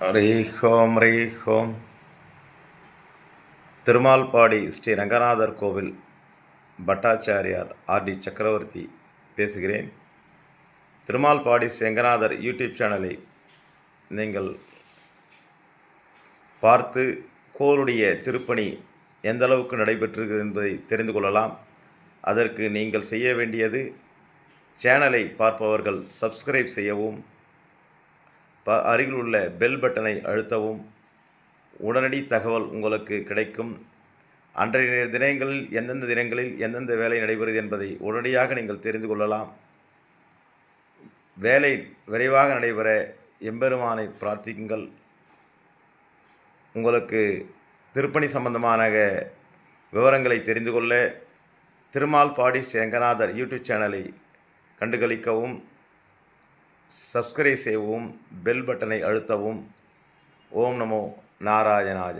ரீஹோம் ரீஹோம். திருமால்பாடி ஸ்ரீ ரங்கநாதர் கோவில் பட்டாச்சாரியார் ஆர்டி சக்கரவர்த்தி பேசுகிறேன். திருமால்பாடி ஸ்ரீ ரங்கநாதர் யூடியூப் சேனலை நீங்கள் பார்த்து கோருடைய திருப்பணி எந்த அளவுக்கு நடைபெற்றிருக்கிறது என்பதை தெரிந்து கொள்ளலாம். அதற்கு நீங்கள் செய்ய வேண்டியது சேனலை பார்ப்பவர்கள் சப்ஸ்கிரைப் செய்யவும் ப அருகில் உள்ள பெல் பட்டனை அழுத்தவும். உடனடி தகவல் உங்களுக்கு கிடைக்கும். அன்றைய தினங்களில் எந்தெந்த தினங்களில் எந்தெந்த வேலை நடைபெறுது என்பதை உடனடியாக நீங்கள் தெரிந்து கொள்ளலாம். வேலை விரைவாக நடைபெற எம்பெருமானை பிரார்த்திக்குங்கள் உங்களுக்கு திருப்பணி சம்பந்தமான விவரங்களை தெரிந்து கொள்ள திருமால் பாடி சேங்கநாதர் யூடியூப் சேனலை கண்டுகளிக்கவும். சப்ஸ்கிரைப் செய்யவும் பெல் பட்டனை அழுத்தவும். ஓம் நமோ நாராயணாஜ